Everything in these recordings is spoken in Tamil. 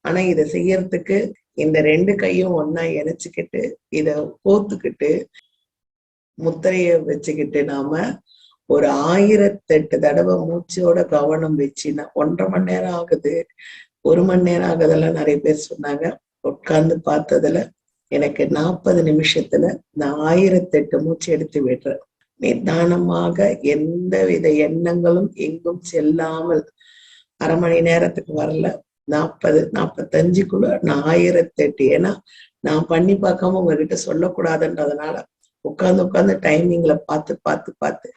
ஆனா இதை செய்யறதுக்கு இந்த ரெண்டு கையும் ஒன்னா இணைச்சுக்கிட்டு இத கோத்துக்கிட்டு முத்திரைய வச்சுக்கிட்டு நாம ஒரு ஆயிரத்தெட்டு தடவை மூச்சோட கவனம் வச்சுன்னா ஒன்றரை மணி நேரம் ஆகுது. ஒரு மணி நேரம் ஆகுதெல்லாம் நிறைய பேர் சொன்னாங்க. உட்கார்ந்து பார்த்ததுல எனக்கு நாற்பது நிமிஷத்துல நான் ஆயிரத்தெட்டு மூச்சு எடுத்து விடுறேன். நிதானமாக எந்த வித எண்ணங்களும் எங்கும் செல்லாமல் அரை மணி நேரத்துக்கு வரல. நாற்பது நாற்பத்தஞ்சுக்குள்ள நான் ஆயிரத்தெட்டு. ஏன்னா நான் பண்ணி பார்க்காம உங்ககிட்ட சொல்லக்கூடாதுன்றதுனால உட்காந்து உட்காந்து டைமிங்ல பார்த்து பார்த்து பார்த்து.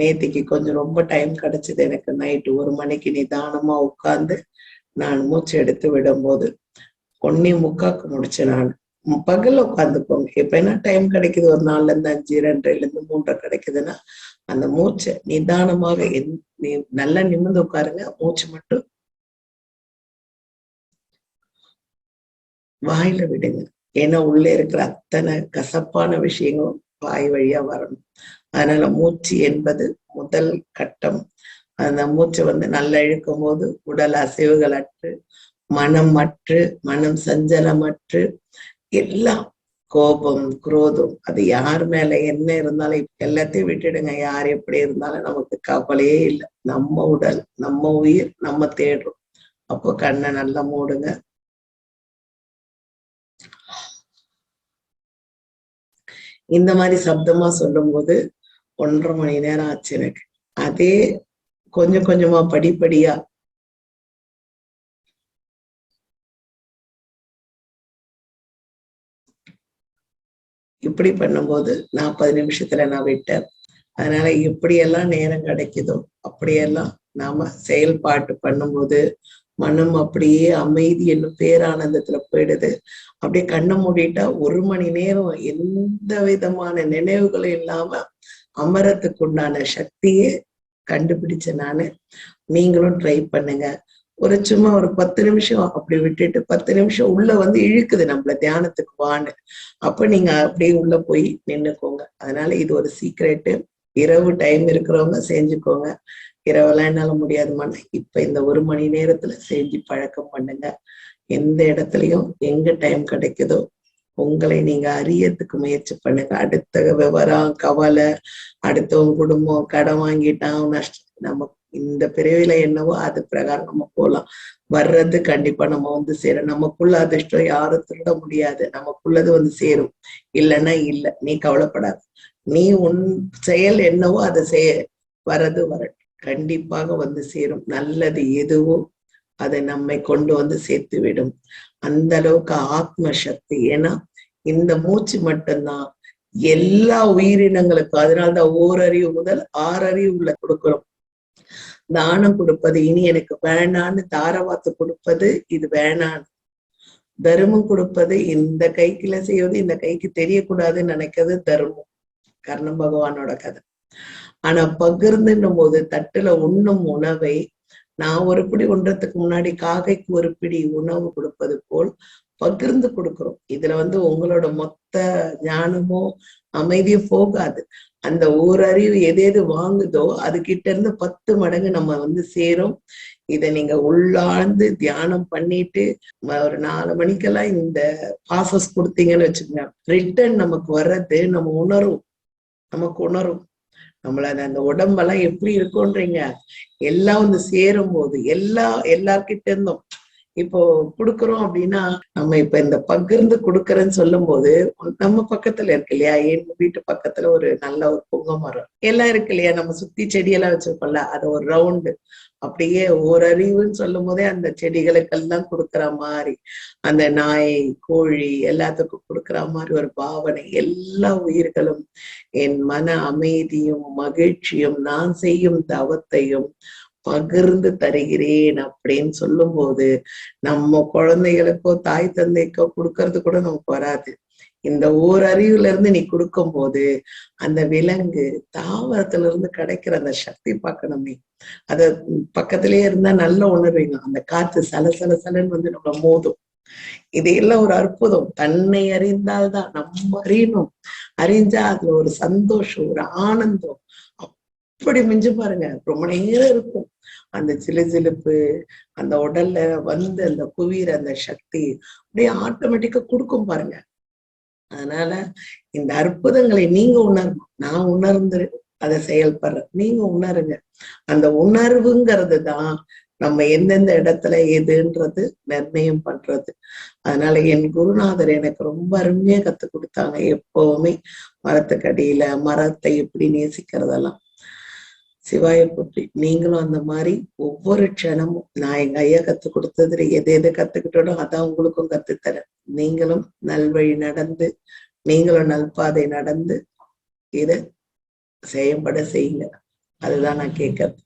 நேத்திக்கு கொஞ்சம் ரொம்ப டைம் கிடைச்சது எனக்கு நைட்டு ஒரு மணிக்கு நிதானமா உட்கார்ந்து நான் மூச்சு எடுத்து விடும்போது ஒன்னே முக்காக்கு முடிச்சேன் நான். பகல்ல உட்காந்துக்கோங்க இப்ப என்ன டைம் கிடைக்குது? ஒரு நாலுல இருந்து அஞ்சு ரெண்டுல இருந்து மூன்றரை கிடைக்குதுன்னா அந்த மூச்சை நிதானமாக நல்லா நிமிர்ந்து உட்காருங்க. மூச்சு மட்டும் வாயில விடுங்க. ஏன்னா உள்ள இருக்கிற அத்தனை கசப்பான விஷயங்களும் வாய் வழியா வரணும். அதனால மூச்சு என்பது முதல் கட்டம். அந்த மூச்சை வந்து நல்லா இழுக்கும் போது உடல் அசைவுகள் அற்று மனம் அற்று மனம் சஞ்சலமற்று எல்லாம் கோபம் குரோதம் அது யார் மேல என்ன இருந்தாலும் எல்லாத்தையும் விட்டுடுங்க. யார் எப்படி இருந்தாலும் நமக்கு கவலையே இல்லை. நம்ம உடல் நம்ம உயிர் நம்ம தேடுறோம். அப்போ கண்ணை நல்லா மூடுங்க. இந்த மாதிரி சப்தமா சொல்லும் போது ஒன்றரை மணி நேரம் ஆச்சு எனக்கு. அதே கொஞ்சம் கொஞ்சமா படிப்படியா இப்படி பண்ணும்போது நாற்பது நிமிஷத்துல நான் விட்டேன். அதனால எப்படியெல்லாம் நேரம் கிடைக்குதோ அப்படியெல்லாம் நாம செயல்பாட்டு பண்ணும்போது மனம் அப்படியே அமைதி என்னும் பேரானந்தத்துல போயிடுது. அப்படியே கண்ணை மூடிட்டா ஒரு மணி நேரம் எந்த விதமான நினைவுகளும் இல்லாம அமரத்துக்கு உண்டான சக்தியே கண்டுபிடிச்ச நானு. நீங்களும் ட்ரை பண்ணுங்க. ஒரு சும்மா ஒரு பத்து நிமிஷம் அப்படி விட்டுட்டு பத்து நிமிஷம் உள்ள வந்து இழுக்குது நம்மள தியானத்துக்கு வான்னு. அப்ப நீங்க அப்படியே உள்ள போய் நின்னுக்கோங்க. அதனால இது ஒரு சீக்ரெட்டு இரவு டைம் இருக்கிறவங்க செஞ்சுக்கோங்க. இரவெல்லாம் என்னால முடியாதுமான இப்ப இந்த ஒரு மணி நேரத்துல செஞ்சு பழக்கம் பண்ணுங்க. எந்த இடத்துலயும் எங்க டைம் கிடைக்குதோ உங்களை நீங்க அறியத்துக்கு முயற்சி பண்ணுங்க. அடுத்த விவரம் கவலை அடுத்தவங்க குடும்பம் கடன் வாங்கிட்டான் நஷ்டம் நம்ம இந்த பிரிவில என்னவோ அது பிரகாரம் நம்ம போலாம். வர்றது கண்டிப்பா நம்ம வந்து சேரும். நமக்குள்ள அதிர்ஷ்டம் யாரும் திருட முடியாது. நமக்குள்ளது வந்து சேரும். இல்லைன்னா இல்ல. நீ கவலைப்படாது. நீ உன் செயல் என்னவோ அதை செய்ய வர்றது வரட்டும். கண்டிப்பாக வந்து சேரும். நல்லது எதுவோ அதை நம்மை கொண்டு வந்து சேர்த்து விடும் அந்த அளவுக்கு ஆத்ம சக்தி. ஏன்னா இந்த மூச்சு மட்டும்தான். எல்லா உயிரினங்களுக்கும் அதனால்தான் ஓரறிவு முதல் ஆறறிவு உள்ள கொடுக்கிறோம். தானம் கொடுப்பது இனி எனக்கு வேணான்னு தாரவாத்து கொடுப்பது இது வேணான்னு. தர்மம் கொடுப்பது இந்த கைக்குல செய்வது இந்த கைக்கு தெரியக்கூடாதுன்னு நினைக்கிறது தர்மம். கர்ணம் பகவானோட கதை. ஆனா பகிர்ந்துன்னும் போது தட்டுல உண்ணும் உணவை நான் ஒரு பிடி உண்றதுக்கு முன்னாடி காகைக்கு ஒரு பிடி உணவு கொடுப்பது போல் பகிர்ந்து கொடுக்கிறோம். இதுல வந்து உங்களோட மொத்த ஞானமோ அமைதியும் போகாது. அந்த ஓரறிவு எது எது வாங்குதோ அது கிட்ட இருந்து பத்து மடங்கு நம்ம வந்து சேரும். இத நீங்க உள்ளாழ்ந்து தியானம் பண்ணிட்டு ஒரு நாலு மணிக்கெல்லாம் இந்த பாசஸ் கொடுத்தீங்கன்னு வச்சுக்கோங்க. ரிட்டர்ன் நமக்கு வர்றது நம்ம உணரும். நமக்கு உணரும். நம்மள அந்த உடம்பெல்லாம் எப்படி இருக்கும்ன்றீங்க? எல்லாம் வந்து சேரும் போது எல்லா எல்லார்கிட்ட இருந்தும் இப்போ கொடுக்குறோம் அப்படின்னா நம்ம இப்ப இந்த பகிர்ந்து கொடுக்கறேன்னு சொல்லும் போது நம்ம பக்கத்துல இருக்கு இல்லையா? என் வீட்டு பக்கத்துல ஒரு நல்ல ஒரு பொங்க மரம். எல்லாம் இருக்கு இல்லையா? நம்ம சுத்தி செடியெல்லாம் வச்சிருக்கோம்ல அது ஒரு ரவுண்டு அப்படியே ஓரறிவுன்னு சொல்லும் போதே அந்த செடிகளுக்கெல்லாம் கொடுக்குற மாதிரி அந்த நாய் கோழி எல்லாத்துக்கும் கொடுக்குற மாதிரி ஒரு பாவனை எல்லா உயிர்களும் என் மன அமைதியும் மகிழ்ச்சியும் நான் செய்யும் தவத்தையும் பகிர்ந்து தருகிறேன் அப்படின்னு சொல்லும் போது நம்ம குழந்தைகளுக்கோ தாய் தந்தைக்கோ கொடுக்கறது கூட நமக்கு வராது. இந்த ஓர் அறிவுல இருந்து நீ கொடுக்கும் போது அந்த விலங்கு தாவரத்துல இருந்து கிடைக்கிற அந்த சக்தி பார்க்கணுமே அத பக்கத்திலேயே இருந்தா நல்ல உணர்வீங்க அந்த காத்து சல சல சலன்னு வந்து நம்ம மோதும். இதையெல்லாம் ஒரு அற்புதம். தன்னை அறிந்தால்தான் நம்ம அறியணும். அறிஞ்சா அதுல ஒரு சந்தோஷம் ஒரு ஆனந்தம். அப்படி மிஞ்சு பாருங்க. ரொம்ப நேரம் இருக்கும். அந்த சிலுசிலுப்பு அந்த உடல்ல வந்து அந்த குவிர அந்த சக்தி அப்படியே ஆட்டோமேட்டிக்கா கொடுக்கும் பாருங்க. அதனால இந்த அற்புதங்களை நீங்க உணரணும். நான் உணர்ந்து அதை செயல்படுறேன். நீங்க உணருங்க. அந்த உணர்வுங்கிறது தான் நம்ம எந்தெந்த இடத்துல எதுன்றது நிர்ணயம் பண்றது. அதனால என் குருநாதர் எனக்கு ரொம்ப அருமையா கத்து கொடுத்தாங்க. எப்பவுமே மரத்துக்கடியில மரத்தை எப்படி நேசிக்கிறதெல்லாம். சிவாய போற்றி நீங்களும் அந்த மாதிரி ஒவ்வொரு க்ஷணமும் நான் எங்க ஐயா கத்து கொடுத்ததுல எது எது கத்துக்கிட்டோனோ அதான் உங்களுக்கும் கத்துத்தரேன். நீங்களும் நல்வழி நடந்து நீங்களும் நல்பாதை நடந்து இத செயல்பட செய்யுங்க. அதுதான் நான் கேட்கறது